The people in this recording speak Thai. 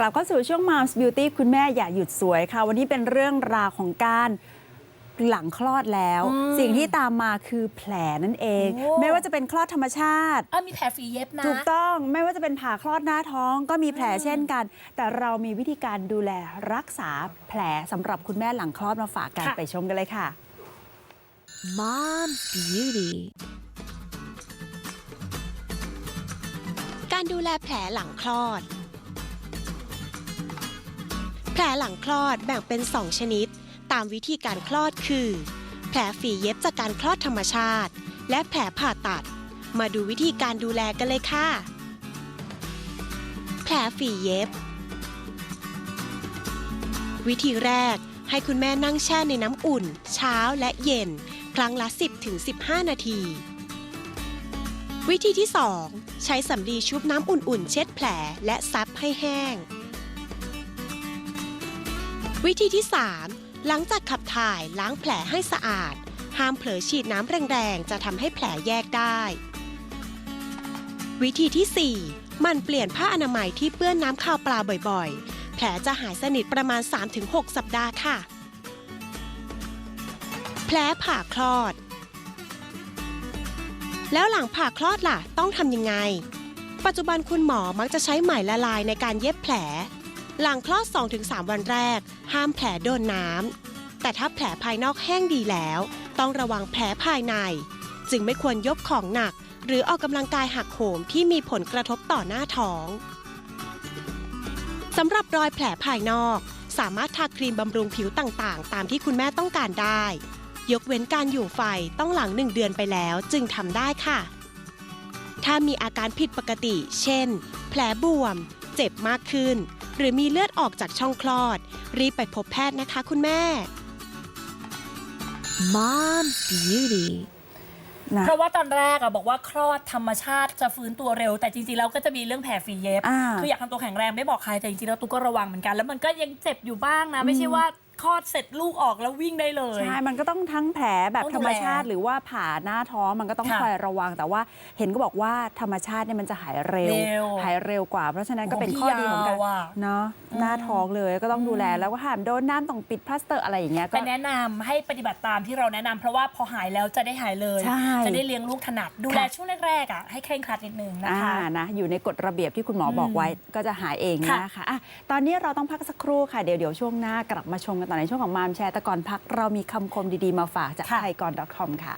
กลับเข้าสู่ช่วง Moms Beauty คุณแม่อย่าหยุดสวยค่ะ วันนี้เป็นเรื่องราวของการหลังคลอดแล้ว อืม สิ่งที่ตามมาคือแผลนั่นเองโอ้ไม่ว่าจะเป็นคลอดธรรมชาติอะมีแผลฝีเย็บนะ ถูกต้องไม่ว่าจะเป็นผ่าคลอดหน้าท้องก็มีแผลเช่นกัน แต่เรามีวิธีการดูแลรักษาแผลสำหรับคุณแม่หลังคลอดมาฝากกันค่ะ ไปชมกันเลยค่ะ Mom Beauty การดูแลแผลหลังคลอดแผลหลังคลอดแบ่งเป็น 2 ชนิด ตามวิธีการคลอดคือ แผลฝีเย็บจากการคลอดธรรมชาติ และแผลผ่าตัด มาดูวิธีการดูแลกันเลยค่ะ แผลฝีเย็บ วิธีแรกให้คุณแม่นั่งแช่ในน้ำอุ่น เช้าและเย็น ครั้งละ 10-15 นาที วิธีที่ 2 ใช้สำลีชุบน้ำอุ่นๆ เช็ดแผลและซับให้แห้ง วิธีที่ 3 หลังจากขับถ่ายล้างแผลให้สะอาด ห้ามเผลอฉีดน้ำแรงๆ จะทำให้แผลแยกได้ วิธีที่ 4 มันเปลี่ยนผ้าอนามัยที่เปื้อนน้ำคาวปลาบ่อยๆ แผลจะหายสนิทประมาณ 3-6 สัปดาห์ค่ะ แผลผ่าคลอด แล้วหลังผ่าคลอดล่ะ ต้องทำยังไง ปัจจุบันคุณหมอมักจะใช้ไหมละลายในการเย็บแผล หลังคลอด 2-3 วันแรก ห้ามแผลโดนน้ำ แต่ถ้าแผลภายนอกแห้งดีแล้ว ต้องระวังแผลภายใน จึงไม่ควรยกของหนัก หรือออกกำลังกายหักโหมที่มีผลกระทบต่อหน้าท้องสำหรับรอยแผลภายนอก สามารถทาครีมบำรุงผิวต่างๆ ตามที่คุณแม่ต้องการได้ ยกเว้นการอยู่ไฟต้องหลังหนึ่งเดือนไปแล้วจึงทำได้ค่ะ ถ้ามีอาการผิดปกติ เช่น แผลบวม เจ็บมากขึ้น หรือมีเลือดออกจากช่องคลอด รีบไปพบแพทย์นะคะคุณแม่ Mom Beauty นะเพราะว่าตอนแรกอะบอกว่าคลอดธรรมชาติจะฟื้นตัวเร็ว แต่จริงๆแล้วก็จะมีเรื่องแผลฝีเย็บ อ่า คืออยากทำตัวแข็งแรงไม่บอกใครแต่จริงๆแล้วตุ๊กก็ระวังเหมือนกัน แล้วมันก็ยังเจ็บอยู่บ้างนะ ไม่ใช่ว่า คลอดเสร็จลูกออกแล้ววิ่งได้เลย ใช่ มันก็ต้องทั้งแผลแบบต้องธดูรแลรมชาติหรือว่าผ่าหน้าท้องมันก็ต้องค่ะคอยระวัง แต่ว่าเห็นก็บอกว่าธรรมชาติเนี่ยมันจะหายเร็วเร็ว หายเร็วกว่า เพราะฉะนั้นก็ของเป็นพี่ข้อดีของการยาวอะ เนาะหน้าท้องเลยก็ต้องดูแลแล้วก็ห้ามโดนน้ำต้องปิดพลาสเตอร์อะไรอย่างเงี้ยก็ แต่แนะนำให้ปฏิบัติตามที่เราแนะนำเพราะว่าพอหายแล้วจะได้หายเลย ใช่จะได้เลี้ยงลูกถนัดดูแลค่ะ ช่วงแรกๆอะให้เคร่งครัดนิดนึงนะอ่าคะ นะอยู่ในกฎระเบียบที่คุณหมอบอกไว้ก็จะหายเองค่ะ นะคะอะตอนนี้เราต้องพักสักครู่ค่ะเดี๋ยวเดี๋ยวช่วงหน้ากลับมาชมกันกันต่อในช่วงของมามแชร์แต่ก่อนพักเรามีคำคมดีๆมาฝากจากไทยกองดอทคอมค่ะ